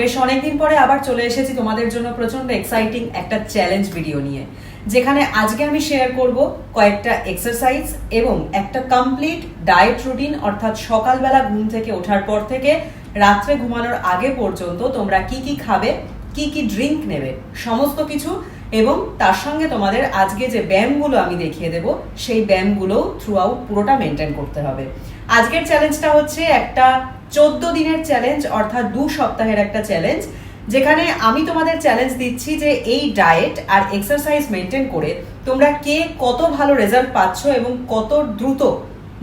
বেশ অনেকদিন পরে আবার চলে এসেছি তোমাদের জন্য প্রচণ্ড এক্সাইটিং একটা চ্যালেঞ্জ ভিডিও নিয়ে, যেখানে আজকে আমি শেয়ার করব কয়েকটা এক্সারসাইজ এবং একটা কমপ্লিট ডায়েট রুটিন অর্থাৎ সকালবেলা ঘুম থেকে ওঠার পর থেকে রাত্রে ঘুমানোর আগে পর্যন্ত তোমরা কি কি খাবে, কি কি ড্রিঙ্ক নেবে, সমস্ত কিছু এবং তার সঙ্গে তোমাদের আজকে যে ব্যায়ামগুলো আমি দেখিয়ে দেব, সেই ব্যায়ামগুলো থ্রু আউট পুরোটা মেনটেন করতে হবে। আজকের চ্যালেঞ্জটা হচ্ছে একটা চোদ্দ দিনের চ্যালেঞ্জ অর্থাৎ দু সপ্তাহের একটা চ্যালেঞ্জ যেখানে আমি তোমাদের চ্যালেঞ্জ দিচ্ছি যে এই ডায়েট আর এক্সারসাইজ মেনটেন করে তোমরা কে কত ভালো রেজাল্ট পাচ্ছ এবং কত দ্রুত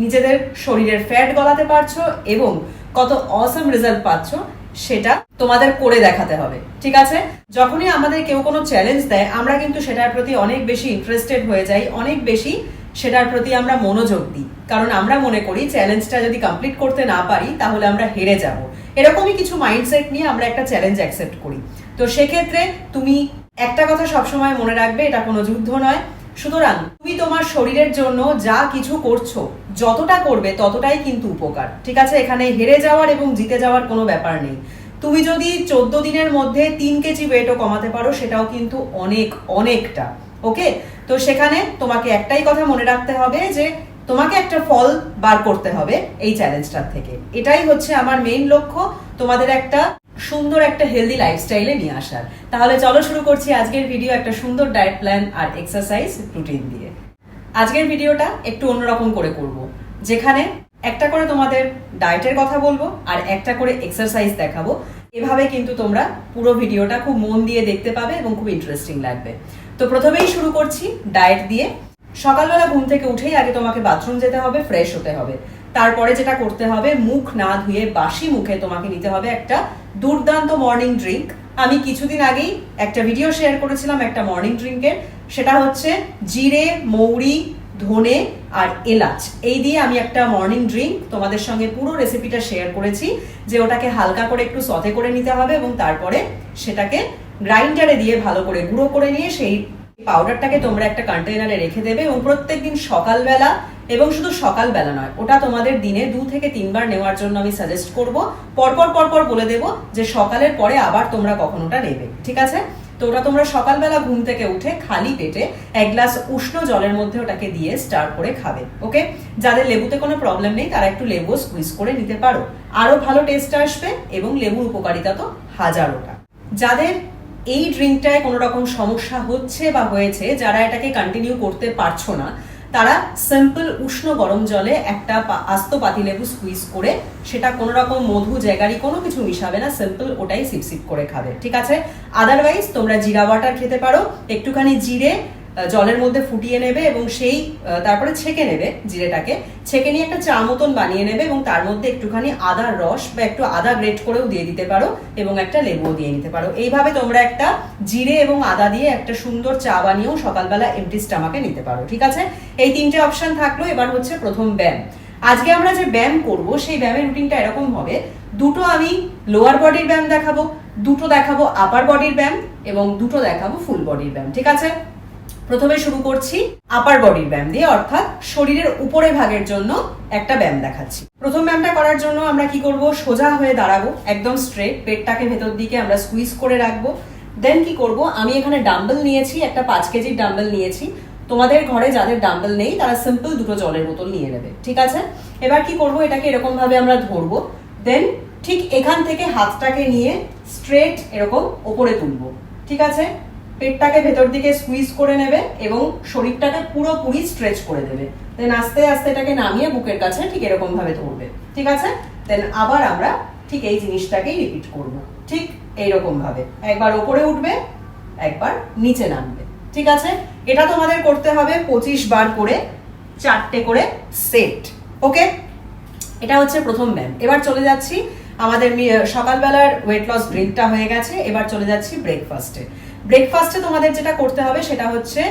নিজেদের শরীরের ফ্যাট গলাতে পারছ এবং কত অসম রেজাল্ট পাচ্ছ, সেটা তোমাদের করে দেখাতে হবে, ঠিক আছে? যখনই আমাদের কেউ কোনো চ্যালেঞ্জ দেয়, আমরা কিন্তু সেটার প্রতি অনেক বেশি ইন্টারেস্টেড হয়ে যাই, অনেক বেশি সেটার প্রতি আমরা মনোযোগ দিই। কারণ আমরা মনে করি চ্যালেঞ্জটা যদি কমপ্লিট করতে না পারি, তাহলে আমরা হেরে যাব। এরকমই কিছু মাইন্ডসেট নিয়ে আমরা একটা চ্যালেঞ্জ অ্যাকসেপ্ট করি। তো সেক্ষেত্রে তুমি একটা কথা সবসময় মনে রাখবে, এটা কোনো যুদ্ধ নয়। সুতরাং তুমি তোমার শরীরের জন্য যা কিছু করছ, যতটা করবে ততটাই কিন্তু উপকার। ঠিক আছে? এখানে হেরে যাওয়ার এবং জিতে যাওয়ার কোনো ব্যাপার নেই। তুমি যদি চোদ্দ দিনের মধ্যে তিন কেজি ওয়েটও কমাতে পারো, সেটাও কিন্তু অনেক, অনেকটা। ওকে তো সেখানে তোমাকে একটাই কথা মনে রাখতে হবে যে তোমাকে একটা ফল বার করতে হবে এই চ্যালেঞ্জটার থেকে। এটাই হচ্ছে আমার মেইন লক্ষ্য, তোমাদের একটা সুন্দর একটা হেলদি লাইফস্টাইলে নিয়ে আসার। তাহলে চলো শুরু করছি আজকের ভিডিও একটা সুন্দর ডায়েট প্ল্যান আর এক্সারসাইজ রুটিন দিয়ে। আজকের ভিডিওটা একটু অন্যরকম করে করব, যেখানে একটা করে তোমাদের ডায়েটের কথা বলব আর একটা করে এক্সারসাইজ দেখাবো। এভাবে কিন্তু তোমরা পুরো ভিডিওটা খুব মন দিয়ে দেখতে পাবে এবং খুব ইন্টারেস্টিং লাগবে। তো প্রথমেই শুরু করছি ডায়েট দিয়ে। সকালবেলা ঘুম থেকে উঠেই আগে তোমাকে বাথরুম যেতে হবে, ফ্রেশ হতে হবে। তারপরে যেটা করতে হবে, মুখ না ধুয়ে বাসি মুখে তোমাকে নিতে হবে একটা দুর্দান্ত মর্নিং ড্রিঙ্ক আমি কিছুদিন আগেই একটা ভিডিও শেয়ার করেছিলাম একটা মর্নিং ড্রিঙ্কের সেটা হচ্ছে জিরে, মৌরি, ধনে আর এলাচ। এই দিয়ে আমি একটা মর্নিং ড্রিঙ্ক তোমাদের সঙ্গে পুরো রেসিপিটা শেয়ার করেছি, যে ওটাকে হালকা করে একটু সতে করে নিতে হবে এবং তারপরে সেটাকে গ্রাইন্ডারে দিয়ে ভালো করে গুঁড়ো করে নিয়ে সেই পাউডারটাকে তোমরা একটা কন্টেনারে রেখে দেবে এবং প্রত্যেকদিন সকালবেলা এবং শুধু সকালবেলা নয়, ওটা তোমাদের দিনে দু থেকে তিনবার নেওয়ার জন্য আমি সাজেস্ট করব। পরপর পরপর বলে দেব যে সকালের পরে আবার তোমরা কখন ওটা নেবে, ঠিক আছে? তো ওটা তোমরা সকালবেলা ঘুম থেকে উঠে খালি পেটে এক গ্লাস উষ্ণ জলের মধ্যে ওটাকে দিয়ে স্টার করে খাবে ওকে যাদের লেবুতে কোনো প্রবলেম নেই, তারা একটু লেবু স্কুইজ করে নিতে পারো। আরও ভালো টেস্ট আসবে এবং লেবুর উপকারিতা তো হাজারোটা। যাদের এই ড্রিঙ্কটায় কোনো রকম সমস্যা হচ্ছে বা হয়েছে যারা এটাকে কন্টিনিউ করতে পারছ না, তারা সিম্পল উষ্ণ গরম জলে একটা আস্ত পাতিলেবু স্কুইজ করে সেটা কোনো রকম মধু জায়গারই কোনো কিছু মিশাবে না সিম্পল ওটাই সিপসিপ সিপ করে খাবে, ঠিক আছে? আদারওয়াইজ তোমরা জিরা ওয়াটার খেতে পারো, একটুখানি জিরে জলের মধ্যে ফুটিয়ে নেবে এবং সেই তারপরে ছেঁকে নেবে জিরেটাকে। ছেঁকে নিয়ে একটা চা মতন বানিয়ে নেবে এবং তার মধ্যে একটুখানি আদার রস বা একটু আদা গ্রেট করেও দিয়ে দিতে পারো এবং একটা লেবুও দিয়ে নিতে পারো। এইভাবে তোমরা একটা জিরে এবং আদা দিয়ে একটা সুন্দর চা বানিয়েও সকালবেলা এমটি স্টামাকে নিতে পারো, ঠিক আছে? এই তিনটে অপশন থাকল, এবার হচ্ছে প্রথম ব্যায়াম। আজকে আমরা যে ব্যায়াম করব, সেই ব্যায়ামের রুটিনটা এরকম হবে। দুটো আমি লোয়ার বডির ব্যায়াম দেখাবো, দুটো দেখাবো আপার বডির ব্যায়াম এবং দুটো দেখাবো ফুল বডির ব্যায়াম, ঠিক আছে? প্রথমে শুরু করছি আপার বডির ব্যায়াম দিয়ে, অর্থাৎ শরীরের উপরে ভাগের জন্য একটা ব্যায়াম দেখাচ্ছি। প্রথম ব্যায়ামটা করার জন্য আমরা কি করব? সোজা হয়ে দাঁড়াবো, একদম স্ট্রেট পেটটাকে ভেতর দিকে আমরা স্কুইজ করে রাখব। দেন কি করব? আমি এখানে ডাম্বেল নিয়েছি, একটা পাঁচ কেজির ডাম্বেল নিয়েছি। তোমাদের ঘরে যাদের ডাম্বেল নেই, তারা সিম্পল দুটো জলের বোতল নিয়ে নেবে, ঠিক আছে? এবার কি করব? এটাকে এরকম ভাবে আমরা ধরবো। দেন ঠিক এখান থেকে হাতটাকে নিয়ে স্ট্রেট এরকম ওপরে তুলবো, ঠিক আছে? পেটটাকে ভেতর দিকে স্কুইজ করে নেবে এবং শরীরটাকে পুরোপুরি স্ট্রেচ করে দেবে। দেন আস্তে আস্তে এটাকে নামিয়ে বুকের কাছে ঠিক এরকম ভাবে ধরবে। ঠিক আছে? দেন আবার আমরা ঠিক এই জিনিসটাকেই রিপিট করব। ঠিক এইরকম ভাবে একবার ওপরে উঠবে, একবার নিচে নামবে। ঠিক আছে? এটা তোমাদের করতে হবে পঁচিশ বার করে, চারটে করে সেট ওকে এটা হচ্ছে প্রথম ব্যায়াম। এবার চলে যাচ্ছি আমাদের সকালবেলার ওয়েট লস ড্রিঙ্কটা হয়ে গেছে। এবার চলে যাচ্ছি ব্রেকফাস্টে ব্রেকফাস্টে তোমাদের যেটা করতে হবে সেটা হচ্ছে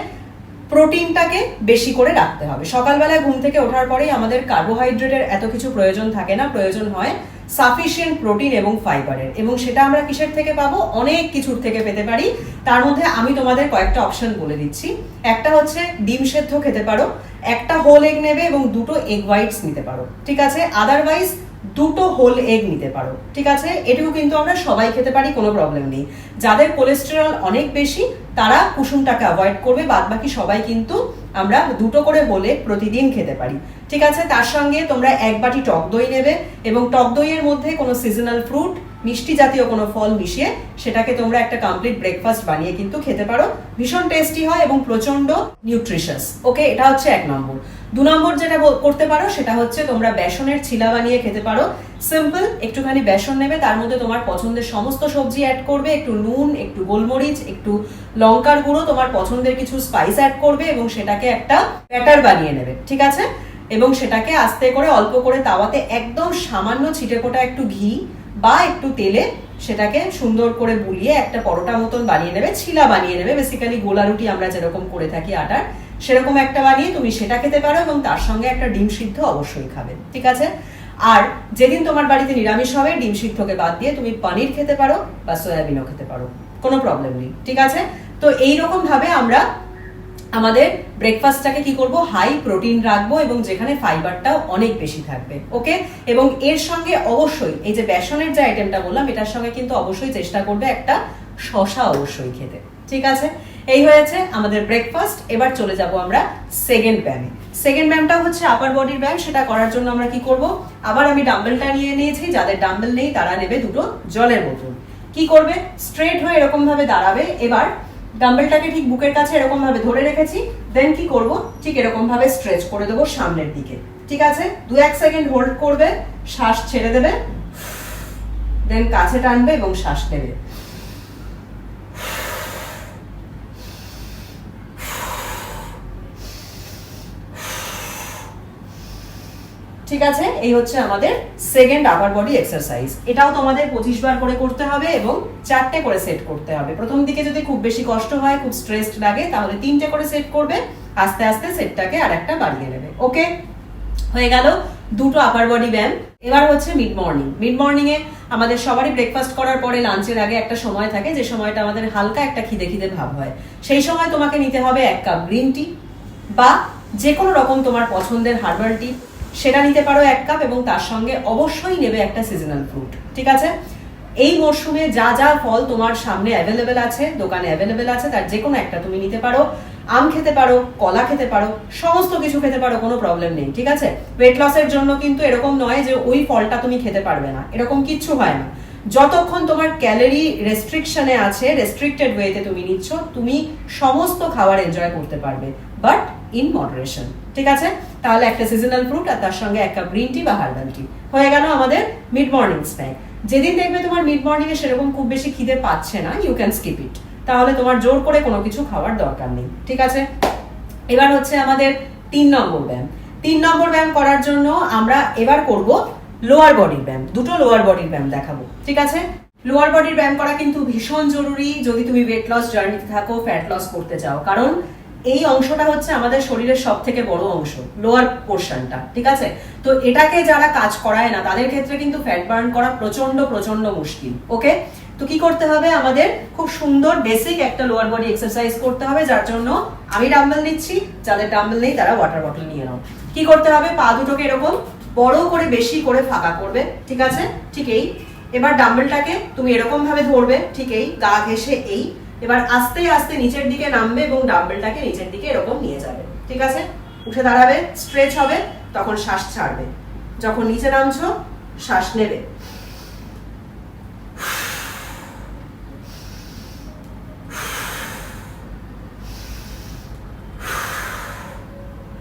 প্রোটিনটাকে বেশি করে রাখতে হবে। সকালবেলায় ঘুম থেকে ওঠার পরেই আমাদের কার্বোহাইড্রেটের এত কিছু প্রয়োজন থাকে না, প্রয়োজন হয় সাফিসিয়েন্ট প্রোটিন এবং ফাইবারের এবং সেটা আমরা কিসের থেকে পাবো? অনেক কিছুর থেকে পেতে পারি। তার মধ্যে আমি তোমাদের কয়েকটা অপশন বলে দিচ্ছি। একটা হচ্ছে ডিম সেদ্ধ খেতে পারো, একটা হোল এগ নেবে এবং দুটো এগ হোয়াইটস নিতে পারো। ঠিক আছে? আদারওয়াইজ দুটো হোল এগ নিতে পারো, ঠিক আছে? এটুকু কিন্তু আমরা সবাই খেতে পারি, কোনো প্রবলেম নেই। যাদের কোলেস্টেরল অনেক বেশি, তারা কুসুমটাকে অ্যাভয়েড করবে বাদ বাকি সবাই কিন্তু আমরা দুটো করে হলে প্রতিদিন খেতে পারি। ঠিক আছে? তার সঙ্গে তোমরা এক বাটি টক দই নেবে এবং টক দইয়ের মধ্যে কোনো সিজনাল ফ্রুট মিষ্টি জাতীয় কোনো ফল মিশিয়ে সেটাকে তোমরা একটা কমপ্লিট ব্রেকফাস্ট বানিয়ে কিন্তু খেতে পারো। ভীষণ টেস্টি হয় এবং প্রচণ্ড নিউট্রিশাস ওকে এটা হচ্ছে এক নম্বর। দু নম্বর যেটা করতে পারো, সেটা হচ্ছে তোমরা বেসনের ছিলা বানিয়ে খেতে পারো। সিম্পল একটুখানি বেসন নেবে, তার মধ্যে তোমার পছন্দের সমস্ত সবজি অ্যাড করবে, একটু নুন, একটু গোলমরিচ, একটু লঙ্কার গুঁড়ো, তোমার পছন্দের কিছু স্পাইস অ্যাড করবে এবং সেটাকে একটা ব্যাটার বানিয়ে নেবে, ঠিক আছে? এবং সেটাকে আস্তে করে, অল্প করে তাওয়াতে একদম সামান্য ছিটে ফোটা একটু ঘি বা একটু তেলে সেটাকে সুন্দর করে বুলিয়ে একটা পরোটা মতন বানিয়ে নেবে, ছিলা বানিয়ে নেবে। বেসিক্যালি গোলা রুটি আমরা যেরকম করে থাকি আটার। সেরকম একটা বানিয়ে তুমি সেটা খেতে পারো এবং তার সঙ্গে একটা ডিম সিদ্ধ অবশ্যই খাবে, ঠিক আছে? আর যেদিন তোমার বাড়িতে নিরামিষ হবে, ডিম সিদ্ধকে বাদ দিয়ে তুমি পনির খেতে পারো বা সয়াবিনও খেতে পারো, কোনো প্রবলেম নেই, ঠিক আছে? তো এইরকম ভাবে আমরা আমাদের ব্রেকফাস্টটাকে কি করব? হাই প্রোটিন রাখব এবং যেখানে ফাইবারটাও অনেক বেশি থাকবে, ওকে? এবং এর সঙ্গে অবশ্যই, এই যে বেসনের যে আইটেমটা বললাম, এটার সঙ্গে কিন্তু অবশ্যই চেষ্টা করবে একটা শশা অবশ্যই খেতে, ঠিক আছে? এই হয়েছে আমাদের ব্রেকফাস্ট এবার চলে যাব আমরা সেকেন্ড ব্যায়ামে সেকেন্ড ব্যায়ামটা হচ্ছে আপার বডির ব্যায়াম সেটা করার জন্য আমরা কি করব? আবার আমি ডাম্বেলটা নিয়ে নিয়েছি, যাদের ডাম্বেল নেই তারা নেবে দুটো জলের বোতল। কি করবে? স্ট্রেট হয়ে এরকম ভাবে দাঁড়াবে, এবার ডাম্বেলটাকে ঠিক বুকের কাছে এরকম ভাবে ধরে রেখেছি দেন কি করব? ঠিক এরকম ভাবে স্ট্রেচ করে দেবো সামনের দিকে। ঠিক আছে? দু এক সেকেন্ড হোল্ড করবে, শ্বাস ছেড়ে দেবে দেন কাছে টানবে এবং শ্বাস নেবে। ঠিক আছে? এই হচ্ছে আমাদের সেকেন্ড আপার বডি এক্সারসাইজ এটাও তোমাদের পঁচিশ বার করে করতে হবে এবং চারটে করে সেট করতে হবে। প্রথম দিকে যদি খুব বেশি কষ্ট হয়, খুব স্ট্রেসড লাগে, তাহলে তিনটে করে সেট করবে, আস্তে আস্তে সেটটাকে আর একটা বাড়িয়ে নেবে। ওকে? হয়ে গেল দুটো আপার বডি ব্যায়াম। এবার হচ্ছে মিড মর্নিং মিড মর্নিং এ আমাদের সবারই ব্রেকফাস্ট করার পরে লাঞ্চের আগে একটা সময় থাকে, যে সময়টা আমাদের হালকা একটা খিদে খিদে ভাব হয়। সেই সময় তোমাকে নিতে হবে এক কাপ গ্রিন টি বা যে কোনো রকম তোমার পছন্দের হার্বাল টি সেটা নিতে পারো এক কাপ এবং তার সঙ্গে অবশ্যই নেবে একটা সিজনাল ফ্রুট ঠিক আছে? এই মরশুমে যা যা ফল তোমার সামনে অ্যাভেলেবেল আছে, দোকানে অ্যাভেলেবেল আছে, তার যে কোনো একটা তুমি নিতে পারো। আম খেতে পারো, কলা খেতে পারো, সমস্ত কিছু খেতে পারো, কোনো প্রবলেম নেই, ঠিক আছে? ওয়েট লসের জন্য কিন্তু এরকম নয় যে ওই ফলটা তুমি খেতে পারবে না, এরকম কিচ্ছু হয় না। যতক্ষণ তোমার ক্যালোরি রেস্ট্রিকশনে আছে রেস্ট্রিক্টেড ওয়েতে তুমি নিচ্ছ, তুমি সমস্ত খাবার এনজয় করতে পারবে বাট ইন মডারেশন ঠিক আছে? তাহলে একটা সিজনাল ফ্রুট আর তার সঙ্গে এক কাপ গ্রিন টি বা হার্বাল টি হয়ে গেল আমাদের মিড মর্নিং স্ন্যাক যেদিন দেখবে তোমার মিড মর্নিং এ সেরকম খুব বেশি খিদে পাচ্ছে না ইউ ক্যান স্কিপ ইট তাহলে তোমার জোর করে কোনো কিছু খাওয়ার দরকার নেই, ঠিক আছে? এবার হচ্ছে আমাদের তিন নম্বর ব্যায়াম। তিন নম্বর ব্যায়াম করার জন্য আমরা এবার করব লোয়ার বডির ব্যায়াম। দুটো লোয়ার বডির ব্যায়াম দেখাবো, ঠিক আছে? লোয়ার বডির ব্যায়াম করা কিন্তু ভীষণ জরুরি। যদি তুমি ওয়েট লস জার্নিতে থাকো ফ্যাট লস করতে চাও। কারণ এই অংশটা হচ্ছে আমাদের শরীরের সব থেকে বড় অংশ লোয়ার পোর্শনটা ঠিক আছে? তো এটাকে যারা কাজ করায় না, তাদের ক্ষেত্রে কিন্তু ফ্যাট বার্ন করা প্রচণ্ড প্রচণ্ড মুশকিল ওকে তো কি করতে হবে আমাদের? খুব সুন্দর বেসিক একটা লোয়ার বডি এক্সারসাইজ করতে হবে, যার জন্য আমি ডাম্বেল নিচ্ছি, যাদের ডাম্বেল নেই তারা ওয়াটার বটল নিয়ে নাও। কি করতে হবে? পা দুটোকে এরকম বড় করে, বেশি করে ফাঁকা করবে, ঠিক আছে? ঠিক এই। এবার ডাম্বেলটাকে তুমি এরকম ভাবে ধরবে, ঠিক এই, গা ঘেসে এই। এবার আস্তে আস্তে নিচের দিকে নামবে এবং ডাম্বেলটাকে নিচের দিকে এরকম নিয়ে যাবে। ঠিক আছে? উঠে দাঁড়াবে স্ট্রেচ হবে, তখন শ্বাস ছাড়বে। যখন নিচে নামছো, শ্বাস নেবে।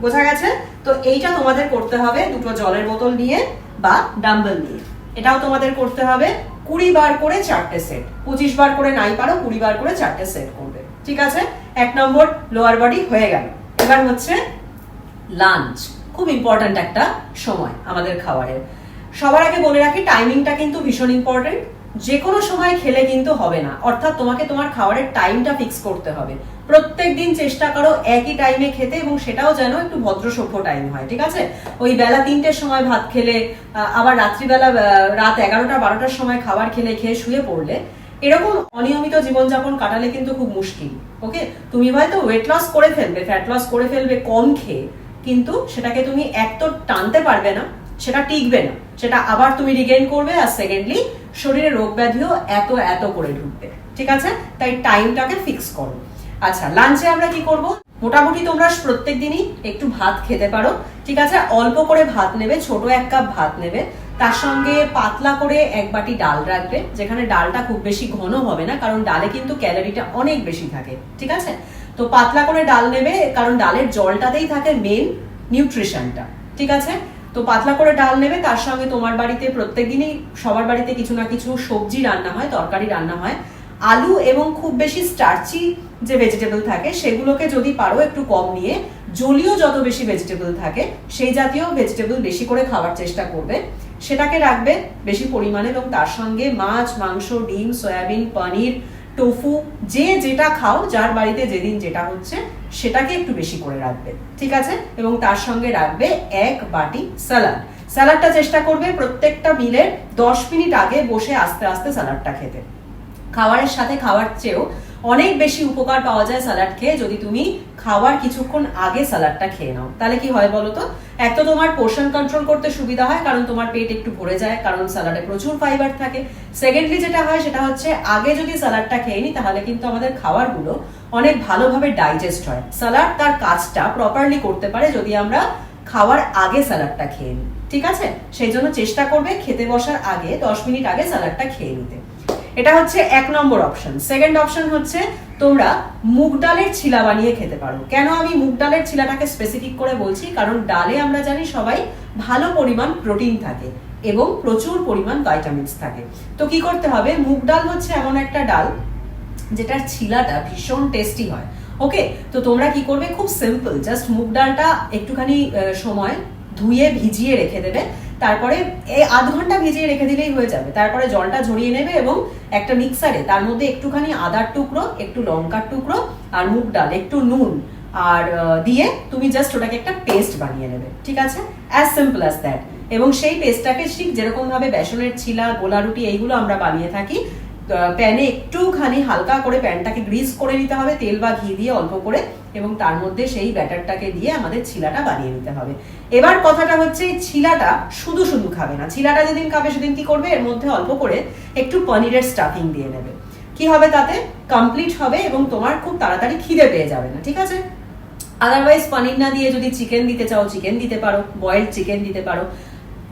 বোঝা গেছে? তো এইটা তোমাদের করতে হবে দুটো জলের বোতল নিয়ে বা ডাম্বেল নিয়ে। এটাও তোমাদের করতে হবে। কুড়ি বার করে চারটে সেট পঁচিশ বার করে নাই পারো, কুড়ি বার করে চারটে সেট করবে। ঠিক আছে? এক নম্বর লোয়ার বডি হয়ে গেল। এবার হচ্ছে লাঞ্চ খুব ইম্পর্ট্যান্ট একটা সময় আমাদের খাবারের। সবার আগে বলে রাখি টাইমিংটা কিন্তু ভীষণ ইম্পর্টেন্ট যে কোনো সময় খেলে কিন্তু হবে না। অর্থাৎ তোমাকে তোমার খাবারের টাইমটা ফিক্স করতে হবে। প্রত্যেক দিন চেষ্টা করো একই টাইমে খেতে এবং সেটাও যেন একটু ভদ্র সভ্য টাইম হয়, ঠিক আছে? ওই বেলা তিনটের সময় ভাত খেলে আবার রাত্রিবেলা রাত এগারোটা, বারোটার সময় খাবার খেলে, খেয়ে শুয়ে পড়লে, এরকম অনিয়মিত জীবনযাপন কাটালে কিন্তু খুব মুশকিল ওকে তুমি হয়তো ওয়েট লস করে ফেলবে ফ্যাট লস করে ফেলবে কম খেয়ে, কিন্তু সেটাকে তুমি এক তো টানতে পারবে না, সেটা টিকবে না, সেটা আবার তুমি রিগেইন করবে আর সেকেন্ডলি শরীরে রোগ ব্যাধিও এত এত করে ঢুকবে, ঠিক আছে? তাই টাইমটাকে ফিক্স করো। আচ্ছা লাঞ্চে আমরা কি করব? মোটামুটি তোমরা প্রত্যেক দিনই একটু ভাত খেতে পারো, ঠিক আছে? অল্প করে ভাত নেবে, ছোট এক কাপ ভাত নেবে। তার সঙ্গে পাতলা করে এক বাটি ডাল রাখবে, যেখানে ডালটা খুব বেশি ঘন হবে না, কারণ ডালে কিন্তু ক্যালোরিটা অনেক বেশি থাকে, ঠিক আছে? তো পাতলা করে ডাল নেবে, কারণ ডালের জলটাতেই থাকে মেন নিউট্রিশনটা ঠিক আছে? তো পাতলা করে ডাল নেবে, তার সঙ্গে তোমার বাড়িতে প্রত্যেকদিনই সবার বাড়িতে কিছু না কিছু সবজি রান্না হয়, তরকারি রান্না হয়। আলু এবং খুব বেশি স্টার্চি যে ভেজিটেবল থাকে, সেগুলোকে যদি পারো একটু কম নিয়ে, জলীয় যত বেশি ভেজিটেবল থাকে, সেই জাতীয় ভেজিটেবল বেশি করে খাওয়ার চেষ্টা করবে। সেটাকে রাখবে বেশি পরিমাণে এবং তার সঙ্গে মাছ, মাংস, ডিম, সয়াবিন, পনির, টোফু, যে যেটা খাও, যার বাড়িতে যেদিন যেটা হচ্ছে, সেটাকে একটু বেশি করে রাখবে, ঠিক আছে? এবং তার সঙ্গে রাখবে এক বাটি স্যালাড স্যালাডটা চেষ্টা করবে প্রত্যেকটা মিলের দশ মিনিট আগে বসে আস্তে আস্তে স্যালাডটা খেতে। খাবারের সাথে খাওয়ার চেয়েও অনেক বেশি উপকার পাওয়া যায় স্যালাড খেয়ে যদি তুমি খাওয়ার কিছুক্ষণ আগে স্যালাডটা খেয়ে নাও। তাহলে কি হয় বলো তো? এক তো তোমার পোর্শন কন্ট্রোল করতে সুবিধা হয়, কারণ তোমার পেট একটু ভরে যায়, কারণ স্যালাডে প্রচুর ফাইবার থাকে। সেকেন্ডলি যেটা হয়, সেটা হচ্ছে আগে যদি স্যালাডটা খেয়ে নিই তাহলে কিন্তু আমাদের খাবারগুলো অনেক ভালোভাবে ডাইজেস্ট হয়। স্যালাড তার কাজটা প্রপারলি করতে পারে যদি আমরা খাওয়ার আগে স্যালাডটা খেয়ে নিই ঠিক আছে? সেই জন্য চেষ্টা করবে খেতে বসার আগে, দশ মিনিট আগে স্যালাডটা খেয়ে নিতে। এটা হচ্ছে এক নম্বর অপশন সেকেন্ড অপশন হচ্ছে তোমরা মুগ ডালের ছিলা বানিয়ে খেতে পারো। কেন আমি মুগ ডালের ছিলাটাকে স্পেসিফিক করে বলছি? কারণ ডালে আমরা জানি সবাই ভালো পরিমাণ প্রোটিন থাকে এবং প্রচুর পরিমাণ ভাইটামিনস থাকে। তো কি করতে হবে? মুগ ডাল হচ্ছে এমন একটা ডাল যেটার ছিলাটা ভীষণ টেস্টি হয়। ওকে তো তোমরা কি করবে? খুব সিম্পল জাস্ট মুগ ডালটা একটুখানি সময় ধুয়ে ভিজিয়ে রেখে দেবে। তারপরে এই আধ ঘণ্টা ভিজিয়ে রেখে দিলেই হয়ে যাবে। তারপরে জলটা ঝরিয়ে নেবে এবং একটা মিক্সারে, তার মধ্যে একটুখানি আদার টুকরো, একটু লঙ্কার টুকরো আর মুগ ডাল, একটু নুন আর দিয়ে তুমি জাস্ট ওটাকে একটা পেস্ট বানিয়ে নেবে, ঠিক আছে? অ্যাজ সিম্পল অ্যাজ দ্যাট এবং সেই পেস্টটাকে ঠিক যেরকম ভাবে বেসনের ছিলা গোলা রুটি এইগুলো আমরা বানিয়ে থাকি প্যানে একটুখানি হালকা করে প্যানটাকে গ্রিস করে নিতে হবে, তেল বা ঘি দিয়ে অল্প করে এবং তার মধ্যে সেই ব্যাটারটাকে দিয়ে আমাদের ছিলাটা বানিয়ে নিতে হবে। এবার কথাটা হচ্ছে ছিলাটা শুধু শুধু খাবে না। ছিলাটা যেদিন খাবে সেদিন কি করবে? এর মধ্যে অল্প করে একটু পনিরের স্টাফিং দিয়ে নেবে। কি হবে তাতে? কমপ্লিট হবে এবং তোমার খুব তাড়াতাড়ি খিদে পেয়ে যাবে না, ঠিক আছে? আদারওয়াইজ পনির না দিয়ে যদি চিকেন দিতে চাও চিকেন দিতে পারো। বয়েলড চিকেন দিতে পারো।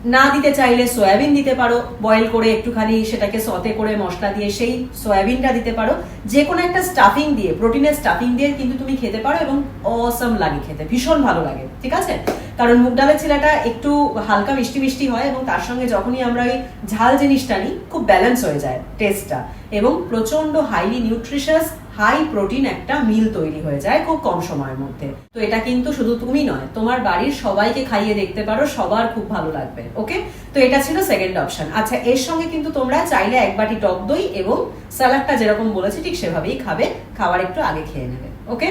না দিতে চাইলে সয়াবিন দিতে পারো বয়েল করে একটুখানি সেটাকে সতে করে মশলা দিয়ে সেই সয়াবিনটা দিতে পারো। যে কোনো একটা স্টাফিং দিয়ে প্রোটিনের স্টাফিং দিয়ে কিন্তু তুমি খেতে পারো এবং অসম লাগে খেতে, ভীষণ ভালো লাগে, ঠিক আছে? কারণ মুগ ডালের ছিলাটা একটু হালকা মিষ্টি মিষ্টি হয় এবং তার সঙ্গে যখনই আমরা ওই ঝাল জিনিসটা নিই খুব ব্যালেন্স হয়ে যায় টেস্টটা এবং প্রচণ্ড হাইলি নিউট্রিশাস হাই প্রোটিন একটা মিল তৈরি হয়ে যায় খুব কম সময়ের মধ্যে। তো এটা কিন্তু শুধু তুমি নয়, তোমার বাড়ির সবাইকে খাইয়ে দেখতে পারো, সবার খুব ভালো লাগবে ওকে তো এটা ছিল সেকেন্ড অপশন আচ্ছা এর সঙ্গে কিন্তু তোমরা চাইলে এক বাটি টক দই এবং স্যালাডটা যেরকম বলেছি ঠিক সেভাবেই খাবে খাবার একটু আগে খেয়ে নেবে ওকে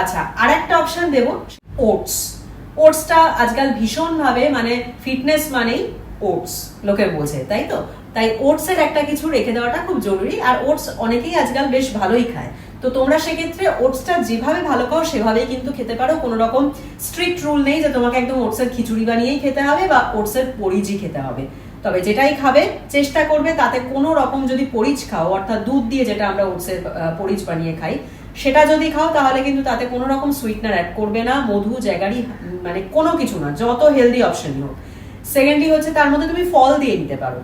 আচ্ছা আর একটা অপশন দেবো ওটস ওটসটা আজকাল ভীষণভাবে মানে ফিটনেস মানেই ওটস লোকে বোঝে তাই তো? তাই ওটসের একটা কিছু রেখে দেওয়াটা খুব জরুরি, আর ওটস অনেকেই আজকাল বেশ ভালোই খায়। তো তোমরা সেক্ষেত্রে ওটসটা যেভাবে ভালো খাও সেভাবেই কিন্তু খেতে পারো। কোনো রকম স্ট্রিক্ট রুল নেই যে তোমাকে একদম ওটসের খিচুড়ি বানিয়েই খেতে হবে বা ওটসের পরিজি খেতে হবে। তবে যেটাই খাবে, চেষ্টা করবে তাতে কোনো রকম যদি পরিচ খাও, অর্থাৎ দুধ দিয়ে যেটা আমরা ওটসের পরিচ বানিয়ে খাই সেটা যদি খাও, তাহলে কিন্তু তাতে কোনো রকম সুইটনার অ্যাড করবে না, মধু জায়গারই মানে কোনো কিছু না, যত হেলদি অপশনই হোক। সেকেন্ডলি হচ্ছে, তার মধ্যে তুমি ফল দিয়ে নিতে পারো।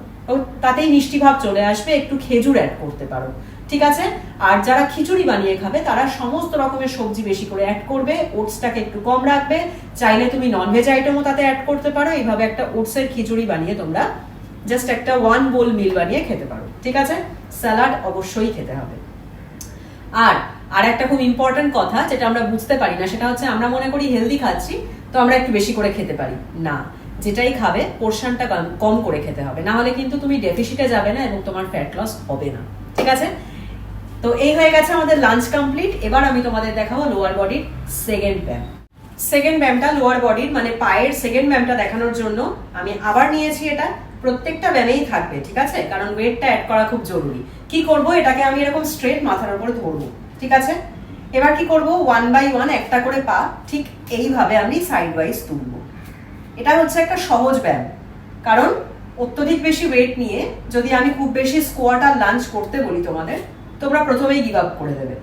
তাতেই মিষ্টি ভাব চলে আসবে, একটু খেজুর অ্যাড করতে পারো। ঠিক আছে? আর যারা খিচুড়ি বানিয়ে খাবে, তারা সমস্ত রকমের সবজি বেশি করে অ্যাড করবে ওটসটাকে একটু কম রাখবে। চাইলে তুমি ননভেজ আইটেমও তাতে অ্যাড করতে পারো। এইভাবে একটা ওটসের খিচুড়ি বানিয়ে তোমরা জাস্ট একটা ওয়ান বোল মিল বানিয়ে খেতে পারো। ঠিক আছে? স্যালাড অবশ্যই খেতে হবে। আর আর একটা খুব ইম্পর্টেন্ট কথা যেটা আমরা বুঝতে পারি না, সেটা হচ্ছে আমরা মনে করি হেলদি খাচ্ছি, তো আমরা একটু বেশি করে খেতে পারি। না, যেটাই খাবে পোর্শনটা কম করে খেতে হবে। না হলে কিন্তু তুমি ডেফিসিটে যাবে না এবং তোমার ফ্যাট লস হবে না। ঠিক আছে? তো এই হয়ে গেছে আমাদের লাঞ্চ কমপ্লিট এবার আমি তোমাদের দেখাবো লোয়ার বডির সেকেন্ড ব্যায়াম। সেকেন্ড ব্যায়ামটা লোয়ার বডির মানে পায়ের সেকেন্ড ব্যায়ামটা দেখানোর জন্য আমি আবার নিয়েছি এটা। প্রত্যেকটা ব্যায়ামেই থাকবে, ঠিক আছে? কারণ ওয়েটটা অ্যাড করা খুব জরুরি। কি করব? এটাকে আমি এরকম স্ট্রেট মাথার উপরে ধরবো। ঠিক আছে? এবার কি করব? ওয়ান বাই ওয়ান একটা করে পা ঠিক এইভাবে আমি সাইড ওয়াইজ তুলবো। এটা হচ্ছে একটা সহজ ব্যায়াম। কারণ অত্যধিক বেশি ওয়েট নিয়ে যদি আমি খুব বেশি স্কোয়াট আর লাঞ্চ করতে বলি তোমাদের, তোমরা প্রথমেই গিভ আপ করে দেবে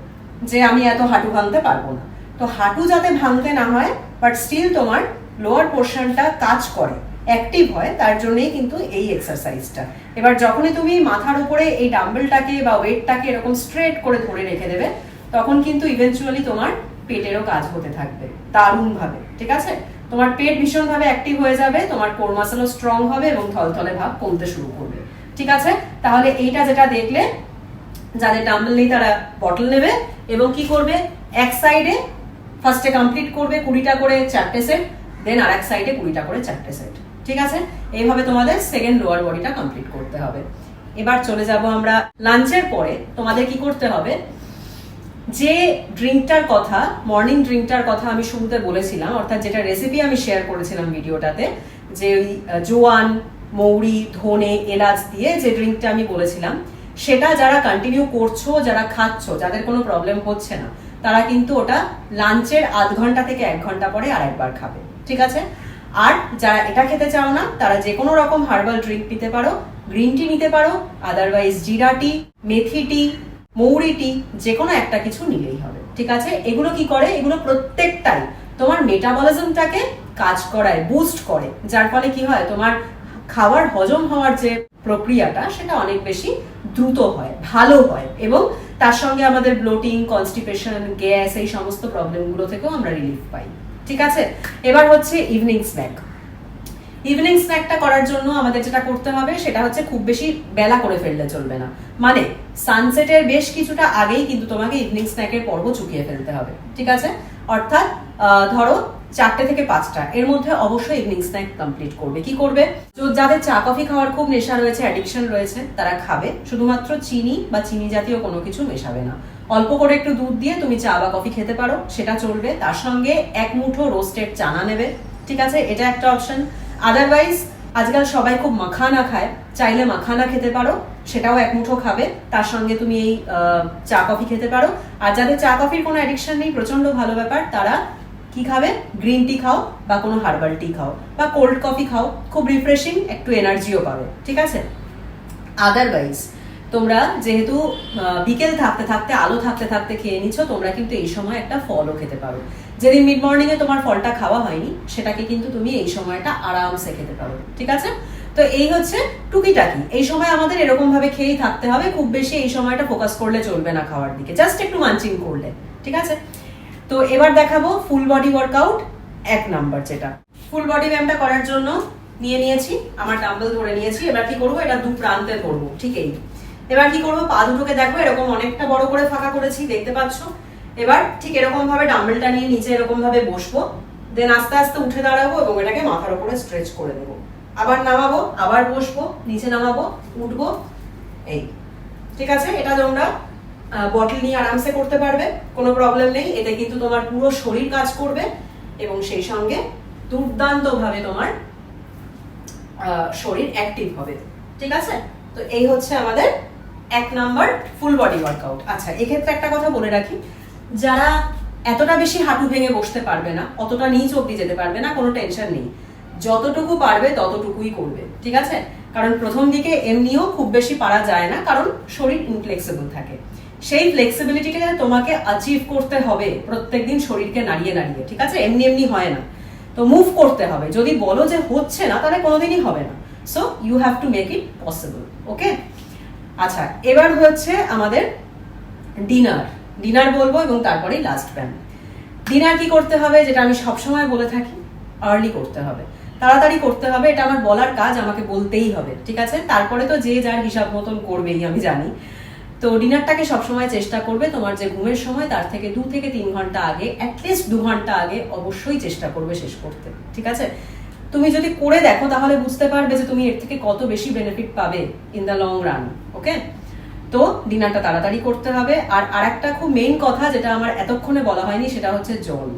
যে আমি এত হাঁটু ভাঙতে পারব না। তো হাঁটু যাতে ভাঙতে না হয় বাট স্টিল তোমার লোয়ার পোর্শনটা কাজ করে অ্যাক্টিভ হয়, তার জন্যই কিন্তু এই এক্সারসাইজটা এবার যখনই তুমি মাথার উপরে এই ডাম্বেলটাকে বা ওয়েটটাকে এরকম স্ট্রেট করে ধরে রেখে দেবে তখন কিন্তু ইভেনচুয়ালি তোমার পেটেরও কাজ হতে থাকবে, দারুণভাবে, ঠিক আছে? তোমার পেট ভীষণভাবে অ্যাক্টিভ হয়ে যাবে, তোমার কোর মাসেলও স্ট্রং হবে এবং থলথলে ভাব কমতে শুরু করবে, ঠিক আছে? তাহলে এইটা যেটা দেখলে, যাদের ডাম্বেল নেই তারা বটল নেবে এবং কি করবে? এক সাইডে ফার্স্টে কমপ্লিট করবে কুড়িটা করে চারটে সেট দেন আর এক সাইডে কুড়িটা করে চারটে সেট ঠিক আছে? এইভাবে তোমাদের সেকেন্ড লোয়ার বডিটা কমপ্লিট করতে হবে। এবার চলে যাব আমরা লাঞ্চের পরে, তোমাদের কি করতে হবে? যে ড্রিঙ্কটার কথা মর্নিং ড্রিঙ্কটার কথা আমি শুরুতে বলেছিলাম, অর্থাৎ যেটা রেসিপি আমি শেয়ার করেছিলাম ভিডিওটাতে, যে ওই জোয়ান, মৌরি, ধনে, এলাচ দিয়ে যে ড্রিঙ্কটা আমি বলেছিলাম, সেটা যারা কন্টিনিউ করছ, যারা খাচ্ছো, যাদের কোনো প্রবলেম হচ্ছে না, তারা কিন্তু ওটা লাঞ্চের আধ ঘণ্টা থেকে এক ঘণ্টা পরে আর একবার খাবে, ঠিক আছে? আর যারা এটা খেতে চাও না, তারা যে কোনো রকম হার্বাল ড্রিঙ্ক নিতে পারো গ্রিন টি নিতে পারো আদারওয়াইজ জিরা টি মেথি টি মৌরি টি যে কোনো একটা কিছু নিলেই হবে। ঠিক আছে? এগুলো কি করে? এগুলো প্রত্যেকটাই তোমার মেটাবলিজমটাকে কাজ করায় বুস্ট করে। যার ফলে কি হয়? তোমার খাবার হজম হওয়ার যে প্রক্রিয়াটা, সেটা অনেক বেশি দ্রুত হয়, ভালো হয়। এবং তার সঙ্গে আমাদের ব্লোটিং কনস্টিপেশন গ্যাস এই সমস্ত প্রবলেমগুলো থেকেও আমরা রিলিফ পাই। ঠিক আছে? এবার হচ্ছে ইভিনিং স্ন্যাক ইভিনিং স্ন্যাকটা করার জন্য আমাদের যেটা করতে হবে, সেটা হচ্ছে খুব বেশি বেলা করে ফেললে চলবে না। মানে সানসেটের বেশ কিছুটা আগেই কিন্তু তোমাকে ইভিনিং স্ন্যাকের পর্ব চুকিয়ে ফেলতে হবে, ঠিক আছে? অর্থাৎ ধরো চারটে থেকে পাঁচটা, এর মধ্যে অবশ্যই ইভিনিং স্ন্যাক কমপ্লিট করবে। কি করবে? যাদের চা, কফি খাওয়ার খুব নেশা রয়েছে অ্যাডিকশন রয়েছে, তারা খাবে। শুধুমাত্র চিনি বা চিনি জাতীয় কোনো কিছু মেশাবে না। অল্প করে একটু দুধ দিয়ে তুমি চা বা কফি খেতে পারো, সেটা চলবে। তার সঙ্গে এক মুঠো রোস্টেড চানা নেবে, ঠিক আছে? এটা একটা অপশন আদারওয়াইজ আজকাল সবাই খুব মাখানা খায়। চাইলে মাখানা খেতে পারো, সেটাও এক মুঠো খাবে। তার সঙ্গে তুমি এই চা কফি খেতে পারো। আর যাদের চা কফির কোনো অ্যাডিকশন নেই প্রচণ্ড ভালো ব্যাপার, তারা কি খাবে? গ্রিন টি খাও বা কোনো হার্বাল টি খাও বা কোল্ড কফি খাও। খুব রিফ্রেশিং একটু এনার্জিও পাবে। ঠিক আছে? আদারওয়াইজ তোমরা যেহেতু বিকেল থাকতে থাকতে, আলো থাকতে থাকতে খেয়ে নিচ্ছ তোমরা কিন্তু এই সময় একটা ফলও খেতে পারো। যেদিন মিড মর্নিং এ তোমার ফলটা খাওয়া হয়নি, সেটাকে কিন্তু তুমি এই সময়টা আরামসে খেতে পারো, ঠিক আছে? তো এই হচ্ছে টুকিটাকি। এই সময় আমাদের এরকম ভাবে খেয়েই থাকতে হবে, খুব বেশি এই সময়টা ফোকাস করলে চলবে না খাওয়ার দিকে। জাস্ট একটু মানচিং করলে, ঠিক আছে? তো এবার দেখাবো ফুল বডি ওয়ার্কআউট এক নাম্বার যেটা। ফুল বডি ব্যায়ামটা করার জন্য নিয়ে নিয়েছি, আমার ডাম্বেল ধরে নিয়েছি, এবার কি করব? এটা দু প্রান্তে করব, ঠিক এই। এবার কি করব? পা দুটোকে দেখো, এরকম অনেকটা বড় করে ফাঁকা করেছি, দেখতে পাচ্ছ? এবার ঠিক এরকম ভাবে ডাম্বেলটা নিয়ে নিচে এরকম ভাবে বসবো। দেন আস্তে আস্তে উঠে দাঁড়াবো এবং এটাকে মাথার উপরে স্ট্রেচ করে দেবো। আবার নামাবো, আবার বসবো, নিচে নামাবো, উঠবো, এই। ঠিক আছে? এটা তোমরা বটল নিয়ে আরামসে করতে পারবে, কোনো প্রবলেম নেই। এতে কিন্তু তোমার পুরো শরীর কাজ করবে এবং সেই সঙ্গে দুর্দান্তভাবে তোমার শরীর অ্যাক্টিভ হবে। ঠিক আছে? তো এই হচ্ছে আমাদের এক নাম্বার ফুল বডি ওয়ার্কআউট আচ্ছা এক্ষেত্রে একটা কথা বলে রাখি। যারা এতটা বেশি হাঁটু ভেঙে বসতে পারবে না, অতটা নিচ অব্দি যেতে পারবে না, কোনো টেনশন নেই। যতটুকু পারবে, ততটুকুই করবে, ঠিক আছে? কারণ প্রথম দিকে এমনিও খুব বেশি পারা যায় না, কারণ শরীর ইনফ্লেক্সিবল থাকে। সেই ফ্লেক্সিবিলিটিকে তোমাকে অ্যাচিভ করতে হবে, প্রত্যেকদিন শরীরকে নাড়িয়ে নাড়িয়ে, ঠিক আছে? এমনি এমনি হয় না। তো মুভ করতে হবে। যদি বলো যে হচ্ছে না, তাহলে কোনোদিনই হবে না। So you have to make it possible okay আচ্ছা এবার হচ্ছে আমাদের ডিনার ডিনার বলব এবং তারপরেই লাস্ট প্ল্যান ডিনার কি করতে হবে যেটা আমি সবসময় বলে থাকি? আর্লি করতে হবে। তাড়াতাড়ি করতে হবে, এটা আমার বলার কাজ, আমাকে বলতেই হবে, ঠিক আছে? তারপরে তো যে যার হিসাব মতন করবেই আমি জানি। তো ডিনারটাকে সবসময় চেষ্টা করবে তোমার যে ঘুমের সময়, তার থেকে দু থেকে তিন ঘণ্টা আগে অ্যাটলিস্ট দু ঘণ্টা আগে অবশ্যই চেষ্টা করবে শেষ করতে, ঠিক আছে? তুমি যদি করে দেখো, তাহলে বুঝতে পারবে যে তুমি এর থেকে কত বেশি বেনিফিট পাবে in the long run okay তো ডিনারটা তাড়াতাড়ি করতে হবে। আর আরেকটা খুব মেইন কথা যেটা আমার এতক্ষণে বলা হয়নি, সেটা হচ্ছে জল।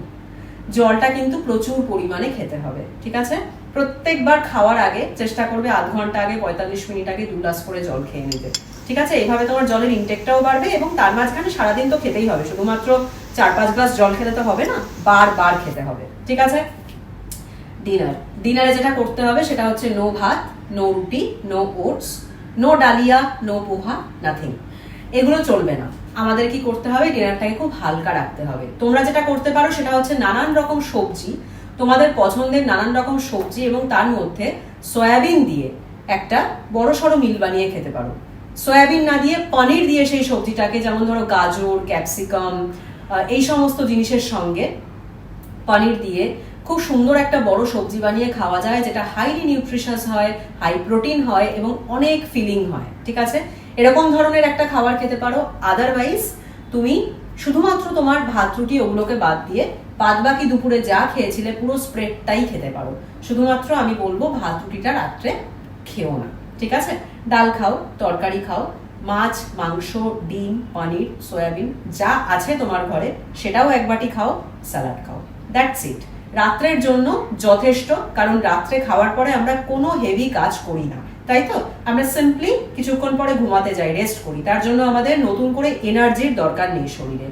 জলটা কিন্তু প্রচুর পরিমাণে খেতে হবে, ঠিক আছে? প্রত্যেকবার খাওয়ার আগে চেষ্টা করবে আধ ঘণ্টা আগে, পঁয়তাল্লিশ মিনিট আগে দু গ্লাস করে জল খেয়ে নিতে, ঠিক আছে? এইভাবে তোমার জলের ইনটেকটাও বাড়বে এবং তার মাঝখানে সারাদিন তো খেতেই হবে, শুধুমাত্র চার পাঁচ গ্লাস জল খেতে তো হবে না, বারবার খেতে হবে, ঠিক আছে? ডিনার ডিনারে যেটা করতে হবে সেটা হচ্ছে নো ভাত নো রুটি no oats no dalia no poha nothing এগুলো চলবে না। আমাদের কি করতে হবে? ডিনারটাকে খুব হালকা রাখতে হবে। তোমরা যেটা করতে পারো সেটা হচ্ছে নানান রকম সবজি, তোমাদের পছন্দের নানান রকম সবজি এবং তার মধ্যে সয়াবিন দিয়ে একটা বড় সড়ো মিল বানিয়ে খেতে পারো। সয়াবিন না দিয়ে পনির দিয়ে সেই সবজিটাকে, যেমন ধরো গাজর, ক্যাপসিকাম এই সমস্ত জিনিসের সঙ্গে পনির দিয়ে খুব সুন্দর একটা বড় সবজি বানিয়ে খাওয়া যায়, যেটা হাইলি নিউট্রিশাস হয় হাই প্রোটিন হয় এবং অনেক ফিলিং হয়, ঠিক আছে? এরকম ধরনের একটা খাবার খেতে পারো। আদারওয়াইজ তুমি শুধুমাত্র তোমার ভাত, রুটি ওগুলোকে বাদ দিয়ে বাদ বাকি দুপুরে যা খেয়েছিলে, পুরো স্প্রেডটাই খেতে পারো। শুধুমাত্র আমি বলব, ভাত, রুটিটা রাত্রে খেও না, ঠিক আছে? ডাল খাও, তরকারি খাও, মাছ, মাংস, ডিম, পনির, সয়াবিন, যা আছে তোমার ঘরে, সেটাও এক বাটি খাও, স্যালাড খাও। দ্যাটস ইট রাত্রের জন্য যথেষ্ট, কারণ রাত্রে খাওয়ার পরে আমরা কোনো হেভি কাজ করি না। তাই তো? আমরা সিম্পলি কিছুক্ষণ পরে ঘুমাতে যাই রেস্ট করি। তার জন্য আমাদের নতুন করে এনার্জির দরকার নেই শরীরে।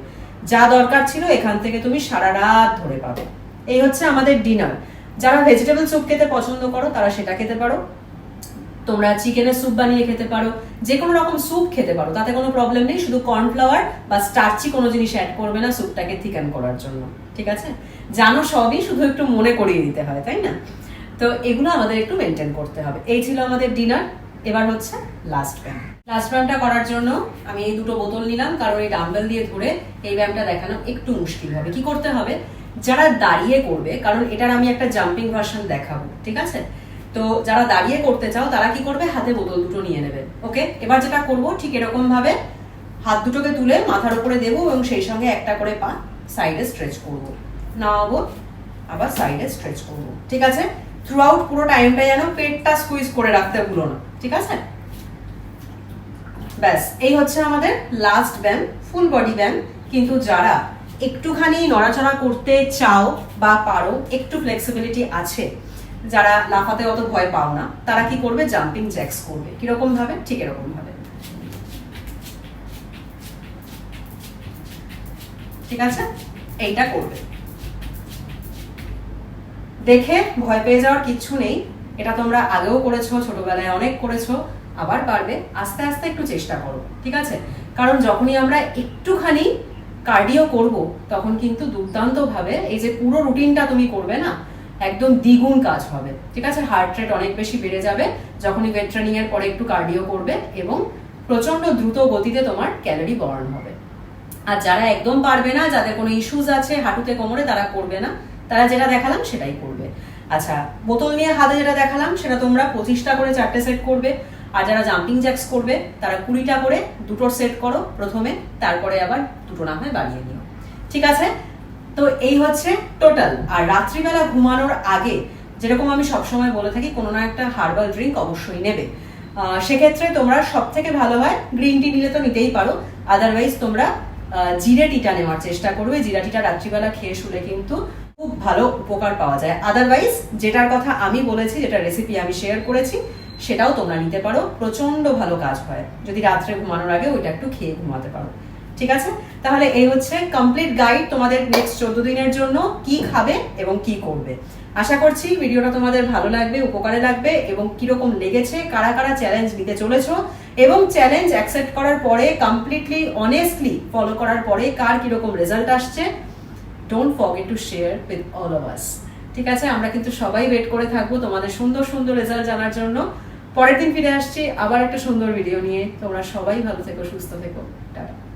যা দরকার ছিল এখান থেকে তুমি সারা রাত ধরে পাবে। এই হচ্ছে আমাদের ডিনার যারা ভেজিটেবল স্যুপ খেতে পছন্দ করো, তারা সেটা খেতে পারো। তোমরা চিকেনের স্যুপ বানিয়ে খেতে পারো যে কোনো রকম স্যুপ খেতে পারো, তাতে কোনো প্রবলেম নেই, শুধু কর্নফ্লাওয়ার বা স্টার্চি কোনো জিনিস অ্যাড করবে না স্যুপটাকে থিকান করার জন্য, ঠিক আছে? জানো সবই, শুধু একটু মনে করিয়ে দিতে হয়, তাই না? তো এগুলো আমাদের একটু মেনটেন করতে হবে। এই ছিল আমাদের ডিনার এবার হচ্ছে লাস্ট ব্যায়াম লাস্ট ব্যায়ামটা করার জন্য আমি এই দুটো বোতল নিলাম, কারণ এই ডাম্বেল দিয়ে ধরে এই ব্যায়ামটা দেখানো একটু মুশকিল হবে। কি করতে হবে? যারা দাঁড়িয়ে করবে, কারণ এটার আমি একটা জাম্পিং ভার্সন দেখাবো, ঠিক আছে? তো যারা দাঁড়িয়ে করতে চাও, তারা কি করবে? হাতে বোতল দুটো নিয়ে নেবে। ওকে এবার যেটা করব, ঠিক এরকম ভাবে হাত দুটোকে তুলে মাথার উপরে দেবো এবং সেই সঙ্গে একটা করে পা সাইডে স্ট্রেচ করব। নামাবো, আবার সাইডে স্ট্রেচ করব। ঠিক আছে? থ্রু আউট পুরো টাইমটা যেন পেটটা স্কুইজ করে রাখতে ভুলো না। ঠিক আছে? ব্যাস, এই হচ্ছে আমাদের লাস্ট ব্যায়াম ফুল বডি ব্যায়াম কিন্তু যারা একটুখানি নড়াচড়া করতে চাও বা পারো, একটু ফ্লেক্সিবিলিটি আছে যারা লাফাতে অত ভয় পাও না, তারা কি করবে? জাম্পিং জ্যাক্স করবে। কীরকম ভাবে? ঠিক এরকম ভাবে। ঠিক আছে? এইটা করবে। দেখে ভয় পেয়ে যাওয়ার কিচ্ছু নেই। এটা তোমরা আগেও করেছ, ছোটবেলায় অনেক করেছ, আবার পারবে। আস্তে আস্তে একটু চেষ্টা করো, ঠিক আছে? কারণ যখনই আমরা একটুখানি কার্ডিও করব, তখন কিন্তু দুর্দান্ত ভাবে এই যে পুরো রুটিনটা তুমি করবে না একদম দ্বিগুণ কাজ হবে। ঠিক আছে? হার্ট রেট অনেক বেশি বেড়ে যাবে যখনই ওয়েট ট্রেনিং এর পরে একটু কার্ডিও করবে এবং প্রচণ্ড দ্রুত গতিতে তোমার ক্যালোরি বার্ন হবে। আর যারা একদম পারবে না, যাদের কোনো ইস্যুজ আছে, হাঁটুতে কোমরে, তারা করবে না। তারা যেটা দেখালাম, সেটাই করবে। আচ্ছা বোতল নিয়ে হাতে যেটা দেখালাম, সেটা তোমরা পঁচিশটা করে চারটে সেট করবে। আর যারা জাম্পিং জ্যাক্স করবে, তারা কুড়িটা করে দুটোর সেট করো প্রথমে, তারপরে আবার দুটো না হয় বাড়িয়ে নিও। ঠিক আছে? তো এই হচ্ছে টোটাল আর রাত্রিবেলা ঘুমানোর আগে, যেরকম আমি সবসময় বলে থাকি, কোনো না একটা হার্বাল ড্রিঙ্ক অবশ্যই নেবে। সেক্ষেত্রে তোমরা সব থেকে ভালো হয় গ্রিন টি নিলে তো নিতেই পারো। আদারওয়াইজ তোমরা জিরে টিটা নেওয়ার চেষ্টা করবে। জিরা টিটা রাত্রিবেলা খেয়ে শুলে কিন্তু খুব ভালো উপকার পাওয়া যায়। আদারওয়াইজ যেটার কথা আমি বলেছি, যেটা রেসিপি আমি শেয়ার করেছি, সেটাও তোমরা নিতে পারো। প্রচণ্ড ভালো কাজ হয়। যদি রাত্রে ঘুমানোর আগে ওইটা একটু খেয়ে ঘুমাতে পারো। ঠিক আছে? তাহলে এই হচ্ছে কমপ্লিট গাইড তোমাদের নেক্সট চোদ্দ দিনের জন্য কি খাবে এবং কি করবে। আশা করছি ভিডিওটা তোমাদের ভালো লাগবে, উপকারে লাগবে এবং কীরকম লেগেছে, কারা কারা চ্যালেঞ্জ নিতে চলেছো এবং চ্যালেঞ্জ অ্যাকসেপ্ট করার পরে কমপ্লিটলি অনেস্টলি ফলো করার পরে কার কীরকম রেজাল্ট আসছে don't forget to share with all of us ঠিক আছে, আমরা কিন্তু সবাই ওয়েট করে থাকব তোমাদের সুন্দর সুন্দর রেজাল্ট জানার জন্য। পরের দিন ফিরে আসছি, আবার একটা সুন্দর ভিডিও নিয়ে। তোমরা সবাই ভালো থেকো, সুস্থ থেকো। টাটা।